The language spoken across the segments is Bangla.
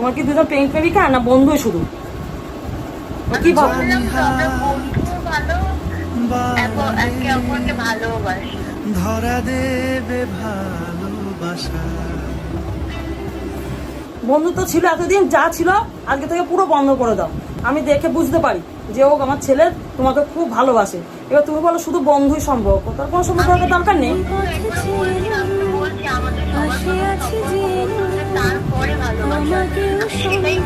তোমার কি দুজন প্রেমিক প্রেমিকা না বন্ধুই শুধু? কি তো, বন্ধু ভালো। একে- একে অপরকে ভালোবাসি। ধরা দেবে ভালোবাসা। বন্ধুত্ব ছিল এতদিন যা ছিল আজকে থেকে পুরো বন্ধ করে দাও। আমি দেখে বুঝতে পারি যে ও আমার ছেলে তোমাকে খুব ভালোবাসে। এবার তুমি বলো শুধু বন্ধুই সম্ভব তার কোনো সম্পর্কের দরকার নেই? একবার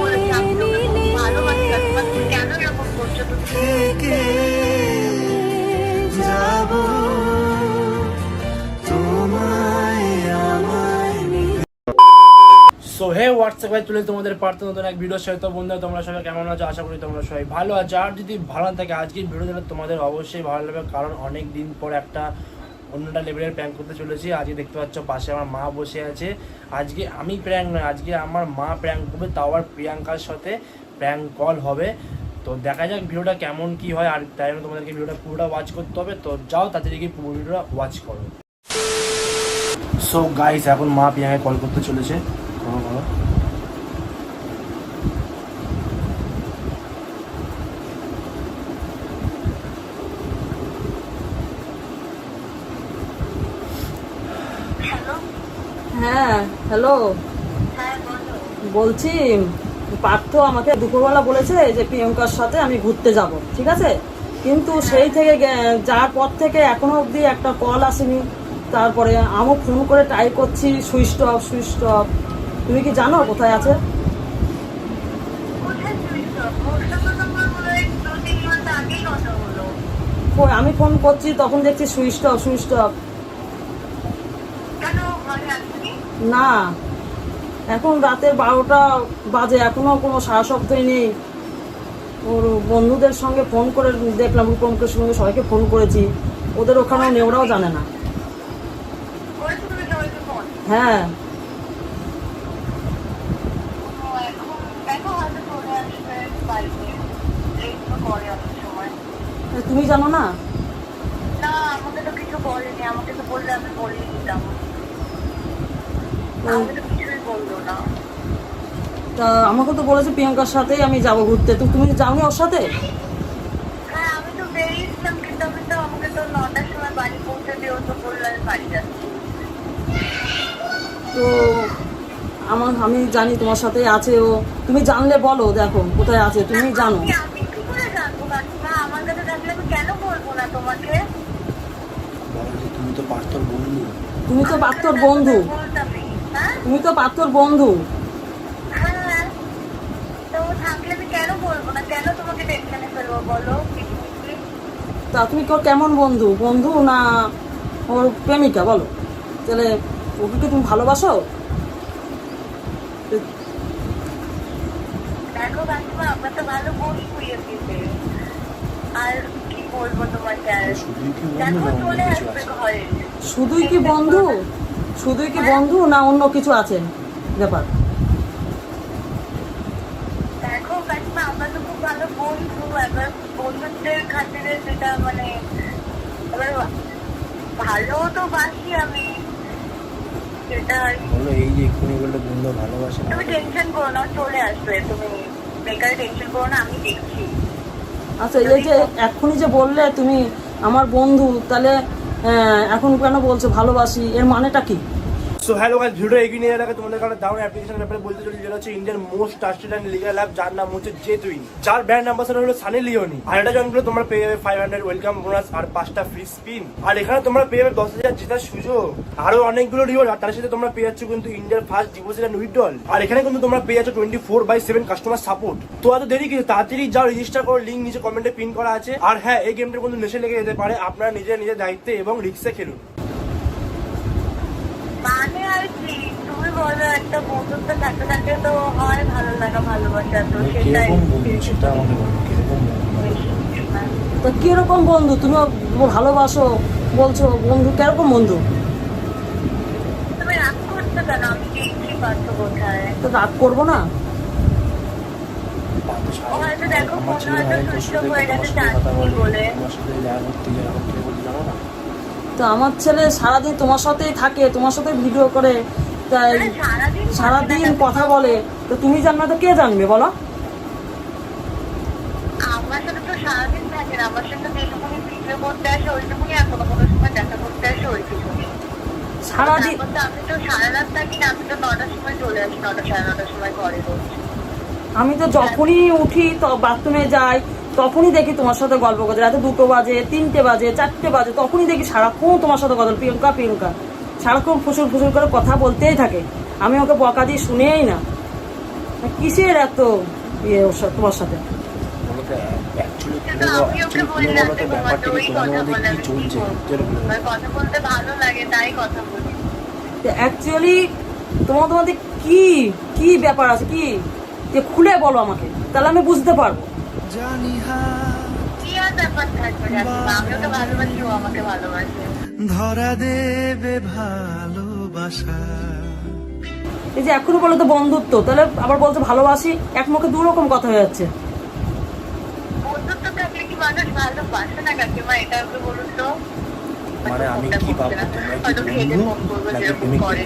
বলছি, আমি তো বলছি, আমাদের সবার সঙ্গে থেকে যাব? তোমায় সো হে হোয়াটসঅ্যাপ ভাই তুলে তোমাদের পারতে নতুন এক ভিডিও সাথে বন্ধুরা তোমরা সবাই কেমন আছো? আশা করি তোমরা সবাই ভালো আছো। আর যদি ভালো থাকে আজকের ভিডিও দিলে তোমাদের অবশ্যই ভালো লাগবে কারণ অনেক দিন পর একটা অন্যটা লেভেলের প্র্যাঙ্ক করতে চলেছি। আজকে দেখতে পাচ্ছ পাশে আমার মা বসে আছে। আজকে আমি প্র্যাঙ্ক নয়, আজকে আমার মা প্র্যাঙ্ক করবে, তাও আবার প্রিয়াঙ্কার সাথে প্র্যাঙ্ক কল হবে। তো দেখা যাক ভিডিওটা কেমন কি হয়, আর তাই জন্য তোমাদেরকে ভিডিওটা পুরোটা ওয়াচ করতে হবে। তো যাও তাদেরকে পুরো ভিডিওটা ওয়াচ করো। সো গাইস এখন মা প্রিয়াঙ্কায় কল করতে চলেছে করো করো হ্যালো হ্যাঁ হ্যালো হ্যাঁ বলছি পার্থ আমাকে দুপুরবেলা বলেছে যে প্রিয়ঙ্কার সাথে আমি ঘুরতে যাব ঠিক আছে? কিন্তু সেই থেকে যাওয়ার পর থেকে এখনও অবধি একটা কল আসেনি। তারপরে আমিও ফোন করে ট্রাই করছি সুইচ অফ সুইচ অফ। তুমি কি জানো কোথায় আছে? হয় আমি ফোন করছি তখন দেখছি সুইচ অফ সুইচ অফ কেন ঘরে আসনি না, এখন রাতের বারোটা বাজে, এখনও কোনো সারা শব্দই নেই। ওর বন্ধুদের সঙ্গে ফোন করে দেখলাম রূপমকের সঙ্গে সবাইকে ফোন করেছি। ওদের ওখানেও নেই, ওরাও জানে না। হ্যাঁ। তুমি জানো না, আমাকে তো কিছু বলেনি, আমাকে তো বললে আমি বলেই দিতাম। তো কিছুই বলল না তা আমাকে তো বলেছে প্রিয়াঙ্কার সাথেই আমি যাব ঘুরতে। তো তুমি যাওনি ওর সাথে? হ্যাঁ তো আমার আমি জানি তোমার সাথে আছে ও। তুমি জানলে বলো দেখো কোথায় আছে তুমি জানো। তুমি তো পার্থর বন্ধু। তুমি তো পাত্তর বন্ধু। তুমি তো পাত্তর বন্ধু। হ্যাঁ। তো তুমি কেমন বন্ধু? বন্ধু না ওর প্রেমিকা বলো। তাহলে ওকে কি তুমি ভালোবাসো? দেখো কাকিমা আমরা তো ভালো বোন আর কি বলব তোমাকে আর? শুধুই দেখো চলে আসবে ঘরে। শুধুই কি বন্ধু? শুধুই কি বন্ধু না অন্য কিছু আছে? ব্যাপার। দেখো কাকিমা আমরা তো খুব ভালো বন্ধু এবার বন্ধুত্বের খাতিরে যেটা মানে এবার ভালো তো বাসি আমি। বলো এই যে এক্ষুনি বললে বন্ধু ভালোবাসে তুমি টেনশন করো না চলে আসবে। তুমি বেকার টেনশন করো না আমি দেখছি। আচ্ছা এই যে এক্ষুনি যে বললে তুমি আমার বন্ধু তাহলে এখন কেন বলছে ভালোবাসি? এর মানেটা কি? সো হ্যালো গাইস ভিডিও এগিয়ে নিয়ে যাওয়ার তোমাদের কাছে দারুণ অ্যাপ্লিকেশন ব্যাপারে বলতে চলেছি, যেটা হচ্ছে Indian most trusted and legal app যার নাম হচ্ছে জেতুইন যার ব্র্যান্ড অ্যাম্বাসাডার হলো সানি লিওনি আর এটা জয়েন করলে তোমরা পেয়ে যাবে ফাইভ হান্ড্রেড ওয়েলকাম বোনাস আর পাঁচটা ফ্রি স্পিন আর এখানে তোমরা পেয়ে যাবে দশ হাজার জেতার সুযোগ। আরও অনেকগুলো রিওয়ার্ড আর তার সাথে তোমরা পেয়ে যাচ্ছ কিন্তু ইন্ডিয়ার ফার্স্ট ডিপোজিট অ্যান্ড উইথড্রল আর এখানে কিন্তু তোমরা পেয়ে যাচ্ছ twenty four by seven customer support তো এত দেরি কিছু তাড়াতাড়ি যাও রেজিস্টার করো লিঙ্ক নিচে কমেন্টে পিন করা আছে। আর হ্যাঁ এই গেমটার কিন্তু নেশে লেগে যেতে পারে। আপনারা নিজের নিজের দায়িত্বে এবং রিক্সে খেলুন। মানে আর কি তুমি বলো একটা বন্ধুত্ব থাকতে থাকতে তো হয় ভালো লাগা ভালোবাসা তো সেটাই। সেটা আমাকে বলো কীরকম তো কীরকম বন্ধু? তুমি ভালোবাসো বলছো বন্ধু কীরকম বন্ধু? তুমি রাগ করছ কেন? আমি দেখছি পাচ্ছ কোথায়। তো রাগ করব না? হয়তো দেখো হয়তো সুস্থ হয়ে গেছে বলে তো আমার ছেলে সারাদিন তোমার সাথেই থাকে তোমার সাথে ভিডিও করে তাই সারাদিন কথা বলে। তো তুমি জানবে তো কে জানবে বলো? সারাদিন তো সারা রাত থাকি না তো নটার সময় চলে আসি নটা সাড়ে নটার সময় ঘরে আমি তো যখনই উঠি তো বাথরুমে যাই তখনই দেখি তোমার সাথে গল্প করছে রাতে দুটো বাজে তিনটে বাজে চারটে বাজে তখনই দেখি সারাক্ষণ তোমার সাথে কথা প্রিয়ঙ্কা প্রিয়ঙ্কা। সারাক্ষণ ফুসুর ফুসুর করে কথা বলতেই থাকে। আমি ওকে বকা দিয়ে শুনেই না। কিসের এত ইয়ে ওর সাথে- তোমার সাথে? অ্যাকচুয়ালি তোমার তোমাদের কি কি ব্যাপার আছে কি? যে খুলে বলো আমাকে তাহলে আমি বুঝতে পারব। ধরা দেবে ভালোবাসা। এই যে এখনও বলে তো বন্ধুত্ব তাহলে আবার বলছে ভালোবাসি এক মুখে দু রকম কথা হয়ে যাচ্ছে। বন্ধুত্ব থাকলে কি মানুষ ভালোবাসে না কাকিমা? এটা একটু বলুন তো। মানে আমি কি তোমরা কি বন্ধু? নাকি? করে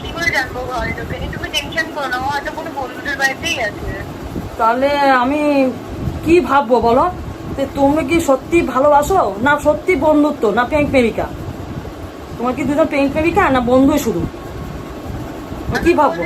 কি জানব ঘরে ঢুকে? তুমি টেনশন করো না ও হয়তো কোনো বন্ধুদের বাড়িতেই আছে। তাহলে আমি কি ভাববো বলো? যে তুমি কি সত্যি ভালোবাসো? না সত্যি বন্ধুত্ব? না প্রেম প্রেমিকা? তোমার কি দুজন প্রেম প্রেমিকা না বন্ধুই শুধু? কি ভাববো?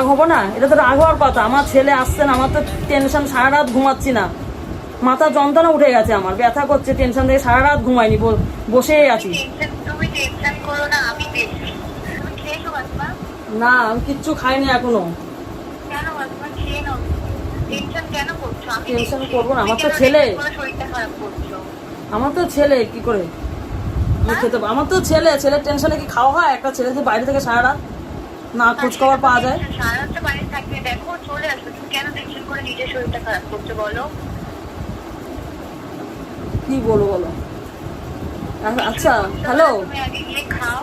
রাগ হব না? এটা তো রাগ হওয়ার কথা। আমার ছেলে আসছে না আমার তো টেনশন সারা রাত ঘুমাচ্ছি না। মাথা যন্ত্রণা উঠে গেছে আমার ব্যথা করছে টেনশন থেকে সারা রাত ঘুমাইনি ব- বসেই আছি। না আমি কিচ্ছু খাইনি এখনও। টেনশন। করব না, আমার তো ছেলে। আমার তো ছেলে কি করে? খেতে আমার তো ছেলে ছেলের টেনশনে কি খাওয়া হয়? একটা ছেলে বাইরে থেকে সারা রাত না খোঁজ খবর পাওয়া যায়? সারা রাতটা বাইরে থাকবে দেখো চলে আসবে তুমি কেন টেনশন করে নিজের শরীরটা খারাপ করছ বলো কি বলব বলো? আচ্ছা হ্যালো খাও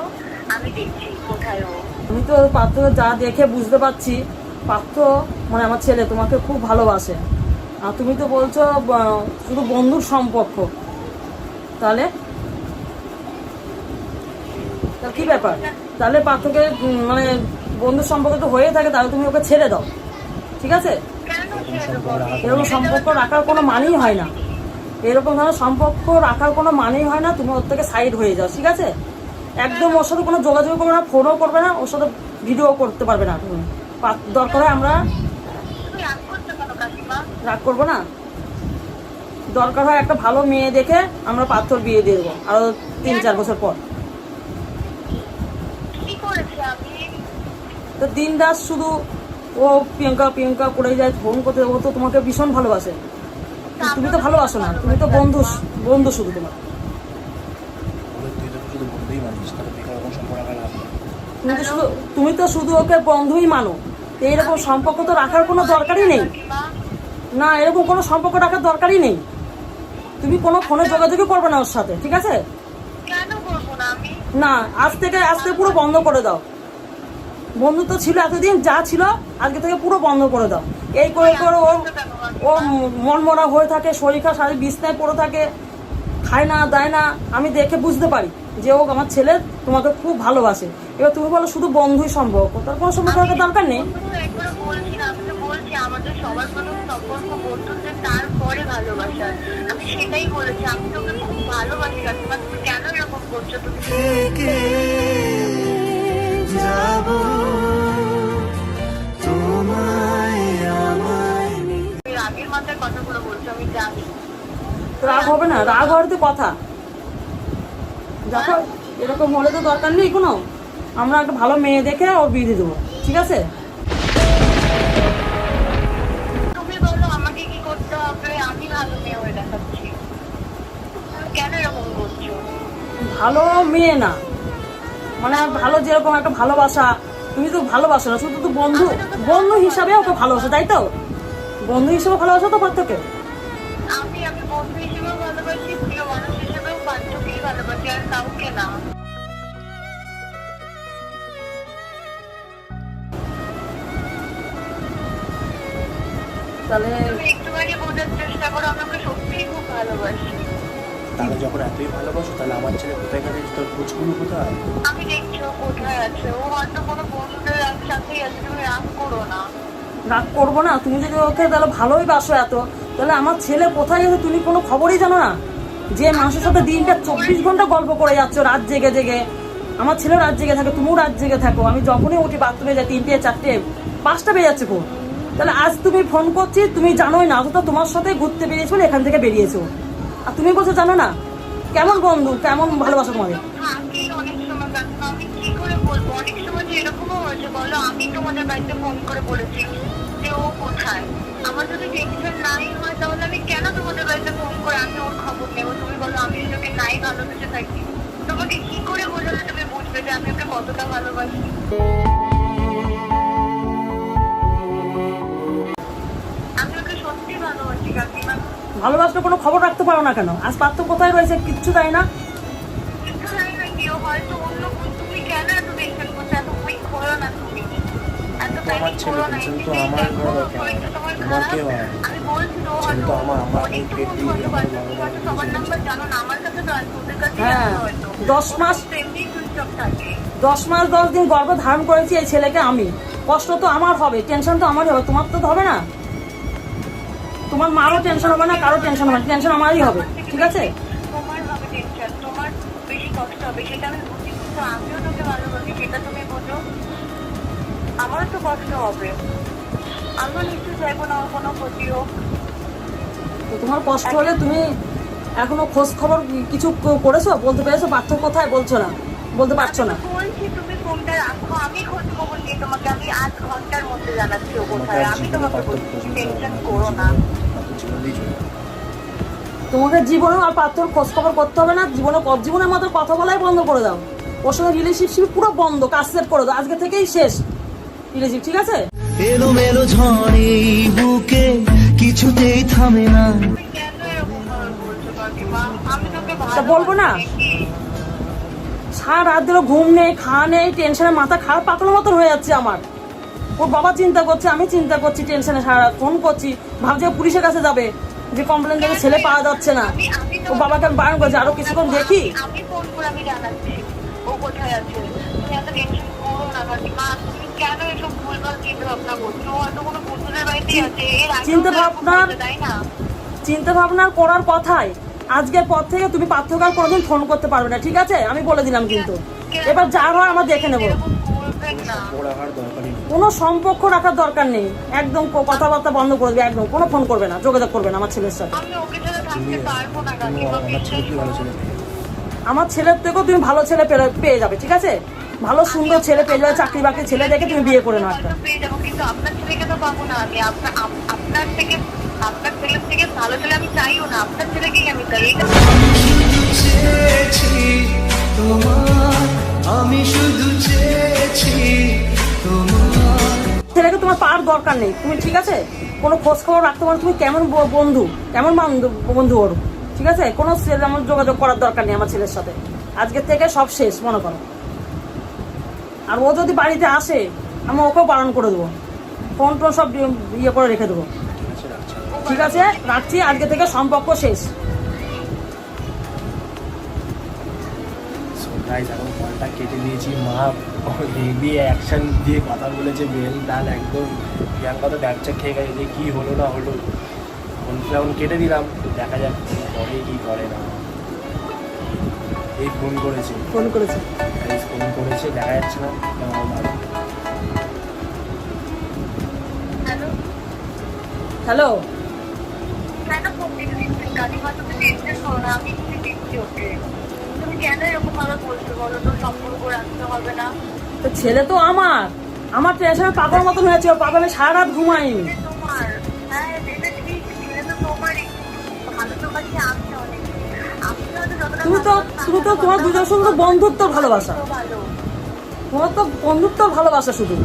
আমি তো পার্থ যা দেখে বুঝতে পারছি পার্থ মানে আমার ছেলে, তোমাকে খুব ভালোবাসে। আর তুমি তো বলছো শুধু বন্ধুর সম্পর্ক। তাহলে? কি ব্যাপার? তাহলে পার্থকে মানে বন্ধু সম্পর্ক তো হয়ে থাকে, তাহলে তুমি ওকে ছেড়ে দাও। ঠিক আছে? এরকম সম্পর্ক রাখার কোনো মানেই হয় না। এরকম ধরনের সম্পর্ক রাখার কোনো মানেই হয় না, তুমি ওর থেকে সাইড হয়ে যাও, ঠিক আছে? একদম ওর সাথে কোনো যোগাযোগ করবে না ফোনও করবে না, ওর সাথে ভিডিও করতে পারবে না। তুমি দরকার হয় আমরা রাগ করব না? দরকার হয় একটা ভালো মেয়ে দেখে আমরা পাথর বিয়ে দিয়ে দেবো, আরও তিন চার বছর পর কি করেছি আমি তো দিন রাত শুধু ও প্রিয়ঙ্কা প্রিয়ঙ্কা করে যায় ফোন করতে ও তো তোমাকে ভীষণ ভালোবাসে। তুমি তো ভালোবাসো না তুমি তো বন্ধু বন্ধু শুধু তোমার। তুমি তো শুধু তুমি তো শুধু ওকে বন্ধুই মানো। তো এইরকম সম্পর্ক তো রাখার কোনো দরকারই নেই। না এরকম কোনো সম্পর্ক রাখার দরকারই নেই। তুমি কোনো ফোনে যোগাযোগই করবে না ওর সাথে ঠিক আছে? না না আজ থেকে আজ থেকে পুরো বন্ধ করে দাও। বন্ধুত্ব ছিল এতদিন যা ছিল আজকে থেকে পুরো বন্ধ করে দাও। এই করে করে ও ও মন মরা হয়ে থাকে শরীর খারাপ সারি বিছনায় পড়ে থাকে খায় না দেয় না আমি দেখে বুঝতে পারি যে ও আমার ছেলে তোমাকে খুব ভালোবাসে। এবার তুমি বলো শুধু বন্ধুই সম্পর্ক তার কোনো সম্পর্ক রাখার দরকার নেই? বন্ধু তো আমাদের সবার প্রথম সম্পর্ক বন্ধুত্বের তারপরে ভালোবাসা। আমি সেটাই বলেছি আমি তোকে খুব ভালোবাসি কেন এরকম করছ? তুমি যাব। তোমায় আমায় ওই আগের মাথায় কথাগুলো বলছো আমি জানি। রাগ হবে না রাগ হওয়ার তো কথা। দেখো এরকম হলে তো দরকার নেই কোনো। আমরা একটা ভালো মেয়ে দেখে বিয়ে দিয়ে দেবো ঠিক আছে? তুমি বলো আমাকে কি করতে হবে আমি ভালো মেয়ে হয়ে দেখাচ্ছি। কেন এরকম করছ ভালো মেয়ে না। মানে ভালো যেরকম একটা ভালোবাসা তুমি তো ভালোবাসো না শুধু তো বন্ধু। বন্ধু। হিসাবে ওকে ভালোবাসো তাই তো? বন্ধু হিসাবে ভালোবাসো তো পার্থকে আমি আমি বন্ধু হিসেবেও ভালোবাসি প্রিয় মানুষ আছে আর কাউকে না। তাহলে একটু একটুখানি বোঝার চেষ্টা করো আমি ওকে সত্যিই খুব ভালোবাসি। তাহলে যখন এতই ভালোবাসো তাহলে আমার ছেলে কোথায় গেছে? তোর খোঁজগুলো কোথায়? আমি দেখছি ও কোথায় আছে। ও হয়তো কোনো বন্ধুদের সাথেই আছে তুমি রাগ করো না। রাগ করব না? তুমি যদি ওকে তাহলে ভালোই বাসো এত। তাহলে আমার ছেলে কোথায় গেছে তুমি কোনো খবরই জানো না? যে মানুষের সাথে দিনটা চব্বিশ ঘণ্টা গল্প করে যাচ্ছ রাত জেগে জেগে। আমার ছেলে রাত জেগে থাকে তুমিও রাত জেগে থাকো। আমি যখনই উঠি বাথরুমে যাই তিনটে চারটে পাঁচটা বেজে যাচ্ছে ফোন তাহলে আজ তুমি ফোন করছি তুমি জানোই না অথচ তোমার সাথে ঘুরতে বেরিয়েছো এখান থেকে বেরিয়েছো। আর তুমি বলছো জানো না? কেমন বন্ধু, কেমন ভালোবাসো আমি তোমাদের বাড়িতে ফোন করে বলেছি যে ও কোথায়? যদি নাই হয়, তাহলে আমি কেন তোমাদের ফোন করে? আমি ওর খবর নেব। তুমি বলো, আমি নাই ভালোবেসে থাকি, তোমাকে কি করে তুমি বুঝবে যে আমি ওকে কতটা ভালোবাসি? ভালোবাসলে কোনো খবর রাখতে পারো না কেন? আজ পাত্র কোথায় রয়েছে কিচ্ছু তাই না। আমার ছেলে আমার ঘরে আমার হয়। আমার- আমার আমি পেট আমার আমার হ্যাঁ, দশ মাস-। দশ মাস দশ দিন গর্ভ ধারণ করেছি এই ছেলেকে আমি। কষ্ট তো আমার হবে টেনশন তো আমারই হবে তোমার তো হবে না। তোমার মারও টেনশন হবে না কারও টেনশন হবে না টেনশন আমারই হবে ঠিক আছে? তোমার হবে টেনশন, তোমার বেশি কষ্ট হবে, সেটা আমি বুঝি। কিন্তু আমিও তোকে ভালোবাসি, সেটা তুমি বোঝো। আমারও তো কষ্ট হবে। আমিও নিশ্চয়ই চাইব না ওর কোনো ক্ষতি হোক। তো তোমার কষ্ট হলে তুমি এখনও খোঁজ খবর কিছু করেছ? বলতে পেরেছ? পার্থ কোথায়? বলছো না। বলতে পারছ না। বলছি তুমি ফোনটা রাখো? আমি খোঁজ খবর নিয়ে তোমাকে আমি আধ ঘণ্টার মধ্যে জানাচ্ছি ও কোথায়। আমি জীবনে তোমাকে বলছি টেনশন করো না। তোমাকে জীবনেও আর পার্থর খোঁজ খবর করতে হবে না। জীবনে জীবনের মতো কথা বলাই বন্ধ করে দাও। ওর সঙ্গে রিলেশনশিপ পুরো বন্ধ কাজ সেট করে দাও। আজকে থেকেই শেষ রিলেশনশিপ ঠিক আছে? এলো মেলো ঝড়ে বুকে কিছুতেই থামে না। বলব না? সারা রাত ধরে ঘুম নেই খাওয়া নেই টেনশনে মাথা খারাপ পাতলা মতন হয়ে যাচ্ছে আমার। ওর বাবা চিন্তা করছে আমি চিন্তা করছি টেনশনে সারা ফোন করছি। ভাবছি ও পুলিশের কাছে যাবে যে কমপ্লেন থেকে ছেলে পাওয়া যাচ্ছে না। ও বাবাকে আমি বারণ করছি আরও কিছুক্ষণ দেখি। চিন্তা ভাবনা চিন্তা ভাবনার- চিন্তা ভাবনা করার কথাই। আজকের পর থেকে তুমি পার্থকাল কোনোদিন ফোন করতে পারবে না, ঠিক আছে? আমি বলে দিলাম কিন্তু। এবার যা হয় আমার দেখে নেব। কোনো সম্পর্ক রাখার দরকার নেই। একদম কথাবার্তা বন্ধ করে দেবে, একদম। কোনো ফোন করবে না, যোগাযোগ করবে না আমার ছেলের সাথে। আমার ছেলের থেকেও তুমি ভালো ছেলে পেয়ে যাবে, ঠিক আছে? ভালো, সুন্দর ছেলে পেয়ে যাবে, চাকরি বাকরি ছেলে দেখে তুমি বিয়ে করে নাও একটা। পেয়ে যাব, কিন্তু আপনার তো পাবো না আমি। আপনার থেকে আপনার ছেলের থেকে ভালো ছেলে আমি চাইও না আপনার ছেলেকেই আমি চাই। এটা আমি শুধু চেয়েছি ছেলেকে তোমার পাওয়ার দরকার নেই। তুমি ঠিক আছে? কোনো খোঁজ খবর রাখতে পারো তুমি কেমন ব- বন্ধু? কেমন বান্ধব- বন্ধু ওর? ঠিক আছে? কোনো ছেলে আমার যোগাযোগ করার দরকার নেই আমার ছেলের সাথে। আজকের থেকে সব শেষ মনে করো। আর ও যদি বাড়িতে আসে আমি ওকেও বারণ করে দেবো। ফোন টোন সব ইয়ে করে রেখে দেবো। ঠিক আছে রাখছি আজকে থেকে সম্পর্ক শেষ। সো গাইজ এখন কলটা কেটে দিয়েছি মা হেভি অ্যাকশন দিয়ে কথা বলেছে বেল ডাল একদম। প্রিয়াঙ্কা তো ব্যবসা খেয়ে গেছে যে কী হলো না হলো। ফোনটা এখন কেটে দিলাম দেখা যাক কি করে কি করে না। এই ফোন করেছে। ফোন করেছে। ফোন করেছে দেখা যাচ্ছে না। হ্যালো ফোন দিয়ে দিচ্ছেন তুমি টেনশন করো না আমি তুমি দেখছি ওকে। তুমি কেন এরকম ভাবে বলছো বলো তো সম্পর্ক রাখতে হবে না। তো ছেলে তো আমার। আমার টেনশনে পাগল মতন হয়েছে ওর পাগলে সারা রাত ঘুমাইনি এটা তোমার। হ্যাঁ এটা ঠিক ছেলে তো তোমারই। ভালো তো আমি অনেক। আমি হয়তো যতটা তুমি তো তুমি তো তোমার দুজন সঙ্গে বন্ধুত্ব ভালোবাসা। তোমার তো বন্ধুত্ব ভালোবাসা শুধু।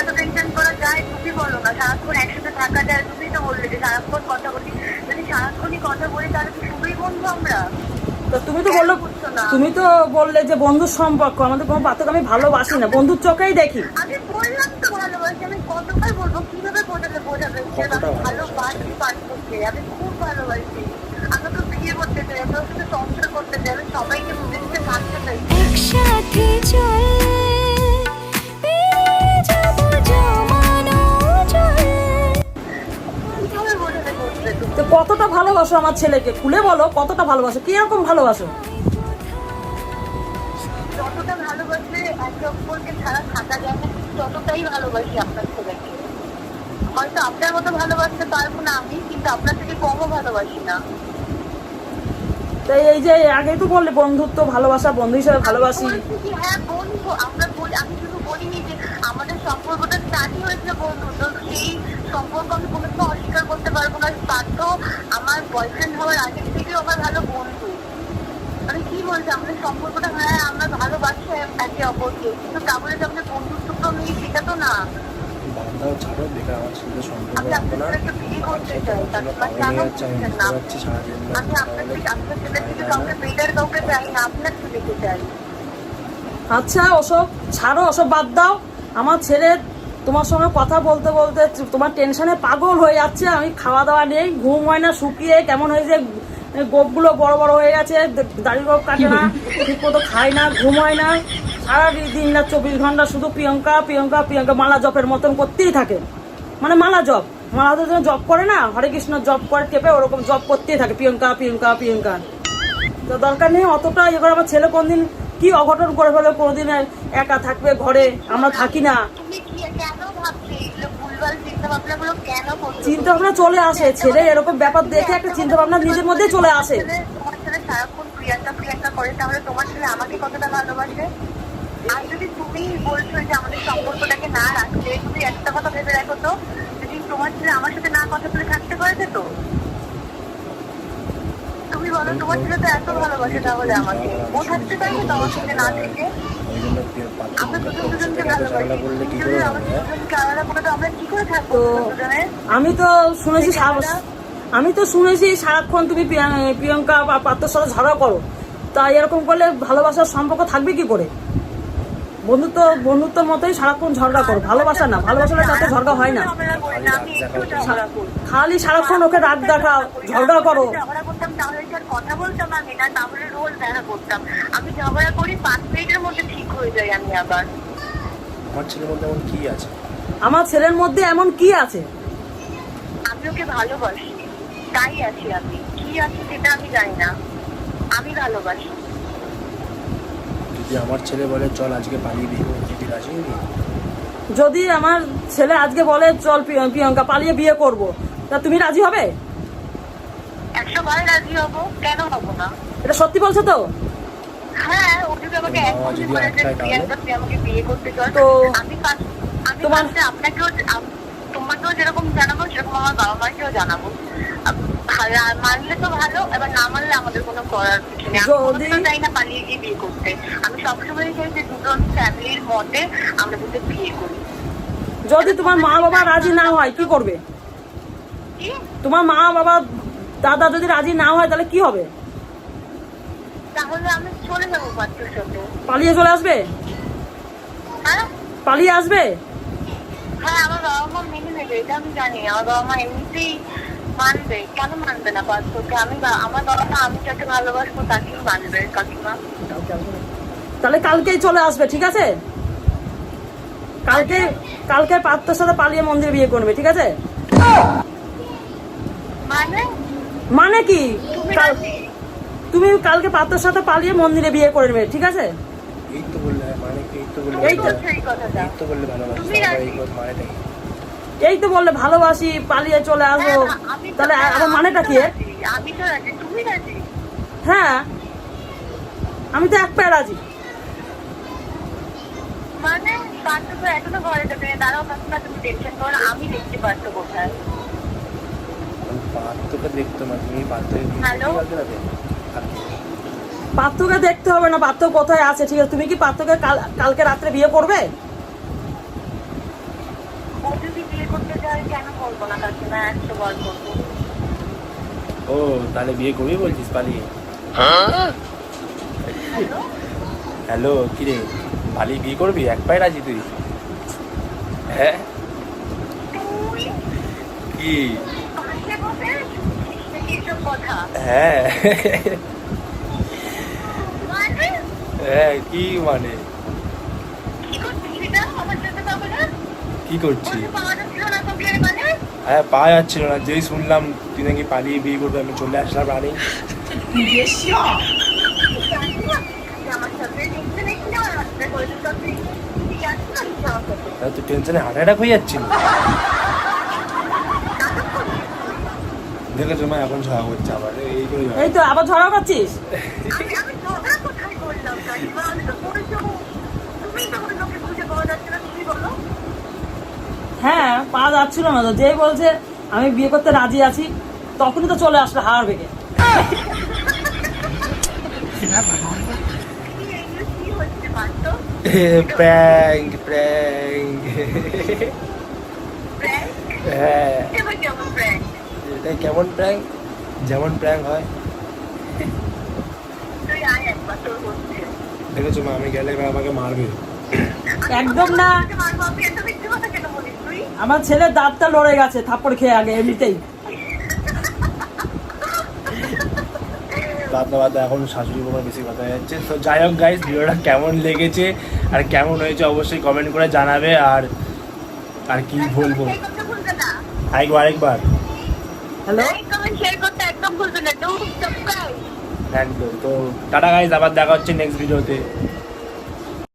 এত টেনশন করা যায় তুমি বলো না। সারাক্ষণ একসাথে থাকা যায় তুমি তো বললে যে সারাক্ষণ কথা বলি। যদি সারাক্ষণই কথা বলি তাহলে কি শুধুই বন্ধু আমরা? তো তুমি তো বলল বুঝছ না? তুমি তো বললে যে বন্ধুর সম্পর্ক। আমাদের কোনো পার্থক্য আমি ভালোবাসি না। বন্ধুর চোখেই দেখি। আমি বললাম তো ভালোবাসি। আমি কতবার বলব? কীভাবে বোঝাতে বোঝাবে? যে আমি ভালোবাসি? পার্থকে আমি খুব ভালোবাসি। আমি তো বিয়ে করতে চাই আমি ওর সাথে সংসার করতে চাই। আমি সবাইকে বুঝে নিতে থাকতে চাই। একসাথে চল তো কতটা ভালোবাসো আমার ছেলেকে? খুলে বলো কতটা ভালোবাসো? ভালোবাসো? না ততটাই ভালোবাসি আপনার ছেলেকে। হয়তো আপনার মতো ভালোবাসতে পারব না আমি কিন্তু আপনার থেকে কমও ভালোবাসি না। তাই এই যে আগেই তো বললে বন্ধুত্ব ভালোবাসা বন্ধু হিসেবে ভালোবাসি। কি, হ্যাঁ বন্ধু আমরা বলি আমি শুধু বলিনি যে সম্পর্কটা স্টার্টই হয়েছে বন্ধু তো সেই সম্পর্ক আমি কোনোদিনও অস্বীকার করতে পারব না। পার্থ আমার বয়ফ্রেন্ড হওয়ার আগে থেকেও আমার ভালো বন্ধু। আমি কি বলছি আমাদের সম্পর্কটা হ্যাঁ আমরা ভালোবাসি একে অপরকে কিন্তু তা বলে যে আমাদের বন্ধুত্ব নেই সেটা তো না। বান্ধাও ছাড়ো বেকার আমার ছেলে সম্পর্ক আমি রাখব না। মানে আমি আপনার থেকে আপনার ছেলে থেকে কাউকে বেটার কাউকে চাই না আপনার ছেলেকে চাই। আচ্ছা ওসব ছাড়ো ওসব বাদ দাও। আমার ছেলে তোমার সঙ্গে কথা বলতে বলতে তোমার টেনশনে পাগল হয়ে যাচ্ছে, আমি খাওয়া দাওয়া নেই, ঘুম হয় না, শুকিয়ে কেমন হয়েছে গোপগুলো বড় বড় হয়ে গেছে দাড়ি গোপ কাটে না ঠিক মতো খায় না, ঘুম হয় না সারা দিন না চব্বিশ ঘণ্টা শুধু প্রিয়ঙ্কা প্রিয়ঙ্কা প্রিয়ঙ্কা, মালা জপের মতন করতেই থাকে। মানে মালা জপ, মালা তো জব করে না, হরে কৃষ্ণ জব করে, টেপে ওরকম জব করতেই থাকে, প্রিয়ঙ্কা প্রিয়ঙ্কা প্রিয়ঙ্কা। তো দরকার নেই অতটা, এবার আমার ছেলে কোনদিন কি অঘটন করে ফেলে কোনোদিন একা থাকবে ঘরে আমরা থাকি না। চিন্তা ভাবনা চলে আসে ছেলে এরকম ব্যাপার দেখে একটা চিন্তা ভাবনা নিজের মধ্যে চলে আসে। তোমার তোমার আর যদি তুমি বলছো যে আমাদের সম্পর্কটাকে না তুমি একটা কথা ভেবে রাখো তো যদি তোমার ছেলে আমার সাথে না কথা বলে থাকতে পারবে তো? তুমি বলো তোমার ছেলে তো এত ভালোবাসে তাহলে আমাকে। ও থাকতে পারবে তো আমার সাথে না থেকে? জন্য ঝামেলা করলে কি করে হ্যাঁ? তো আমি তো শুনেছি আমি তো শুনেছি সারাক্ষণ তুমি প্রিয়াঙ্কা পাত্রর সাথে ঝগড়া করো। তা এরকম করলে ভালোবাসার সম্পর্ক থাকবে কি করে? বন্ধুত্ব বন্ধুত্বর মতোই সারাক্ষণ ঝগড়া করো। ভালোবাসা না ভালোবাসাটা তাতে ঝগড়া হয় না। খালি সারাক্ষণ ওকে রাত দেখাও ঝগড়া করো। ঝগড়া করতাম তাহলে কি আর কথা বলতাম আমি না তাহলে রোজ দেখা করতাম আমি ঝগড়া করি পাঁচ মিনিটের মধ্যে ঠিক হয়ে যাই আমি আবার আমার ছেলের মধ্যে এমন কি আছে? আমার ছেলের মধ্যে এমন কি আছে? আমি ওকে ভালোবাসি তাই আছি আমি। কি আছে সেটা আমি জানি না। আমি ভালোবাসি। যদি আমার ছেলে বলে চল আজকে পালিয়ে বিয়ে করব। যদি রাজি হবি। যদি আমার ছেলে আজকে বলে চল প্রিয়ঙ্কা পালিয়ে বিয়ে করব। তা তুমি রাজি হবে? একশো বার রাজি হব কেন হব না? এটা সত্যি বলছো তো? হ্যাঁ ও যদি আমাকে যে তুই আমাকে বিয়ে করতে তো- আমি তোমার- আপনাকেও তোমাকেও যেরকম জানাব সেরকম আমার বাবা মাকেও জানাব। মানলে তো ভালো এবার না মানলে আমাদের কোনো করার কিছু নেই। আমি যদি- চাই না পালিয়ে গিয়ে বিয়ে করতে। আমি সবসময় চাই যে দুজন ফ্যামিলির মতে আমরা দুটো বিয়ে করি। যদি তোমার মা বাবা রাজি না হয় কি করবে? তোমার মা বাবা দাদা যদি রাজি না হয় তাহলে কি হবে? তাহলে আমি চলে যাব বাচ্চার সাথে। পালিয়ে চলে আসবে? হ্যাঁ? পালিয়ে আসবে? হ্যাঁ আমার বাবা মা মেনে নেবে এটা আমি জানি। আমার বাবা মা এমনিতেই মানবে? কেন মানবে না পার্থকে? আমি আমার বাবা মা আমি যাকে ভালোবাসবো তাকেই মানবে কাকিমা। তাহলে কালকেই চলে আসবে ঠিক আছে? কালকে কালকে পাত্রের সাথে পালিয়ে মন্দিরে বিয়ে করবে ঠিক আছে? মানে? মানে কি? তুমি তুমি কালকে পাত্রের সাথে পালিয়ে মন্দিরে বিয়ে করে নেবে ঠিক আছে? এই তো বললে মানে কি? এই তো বললে এই তো- বলছো কথাটা। এই তো বললে ভালোবাসি? এই তো বললে ভালোবাসি পালিয়ে চলে আসব। হ্যাঁ, আমি তো- তাহলে হ্যাঁ, আমার মানেটা কি? হ্যাঁ আমি তো এক পায়ে রাজি মানে পার্থ আমি দেখতে পারতো কোথায় পাত্রকে দেখতো হবে না পাত্র কোথায় আছে? ঠিক আছে তুমি কি পাত্রকে কাল কালকে রাত্রে বিয়ে করবে করতে চাই কেন করব না কাকিমা একশো বার করব ও তাহলে বিয়ে করবি বলছিস পালিয়ে হ্যালো? হ্যালো কিরে? পালিয়ে বিয়ে করবি? এক পায়ে রাজি তুই? হ্যাঁ? কি? হ্যাঁ। মানে? হ্যাঁ কি মানে কি করছিস এটা আমার সাথে তাহলে কি করছি মানে হ্যাঁ পাওয়া যাচ্ছিল না যেই শুনলাম তুই নাকি পালিয়ে বিয়ে করবি আমি চলে আসলাম রানি। তুই টেনশনে হার্ট অ্যাটাক হয়ে যাচ্ছিল? দেখেছ মা এখন ঝগড়া করছে আবার এই করে এই তো আবার ঝগড়া করছিস? আমি হ্যাঁ পা যাচ্ছিল না তো। যেই বলছে আমি বিয়ে করতে রাজি আছি তখনই তো চলে আসলো হাওয়ার বেগে প্র্যাঙ্ক হ্যাঁ এবার কেমন প্র্যাঙ্ক। এটা কেমন প্র্যাঙ্ক? যেমন প্র্যাঙ্ক হয়। দেখেছ মা আমি গেলে এবার আমাকে মারবে। একদম না। আমার ছেলের দাঁতটা লড়ে গেছে থাপ্পড় খেয়ে আগে এমনিতেই। বাদ বাদ এখন শাশুড়ি বউয়ের বেশি কথা হয়ে যাচ্ছে তো যাই হোক গাইজ ভিডিওটা কেমন লেগেছে আর কেমন হয়েছে অবশ্যই কমেন্ট করে জানাবে। আর আর কি বলব? আরেকবার আরেকবার। হ্যালো লাইক কমেন্ট শেয়ার করতে একদম ভুলবে না ডোন্ট সাবস্ক্রাইব একদম তো টাটা গাইজ আবার দেখা হচ্ছে নেক্সট ভিডিওতে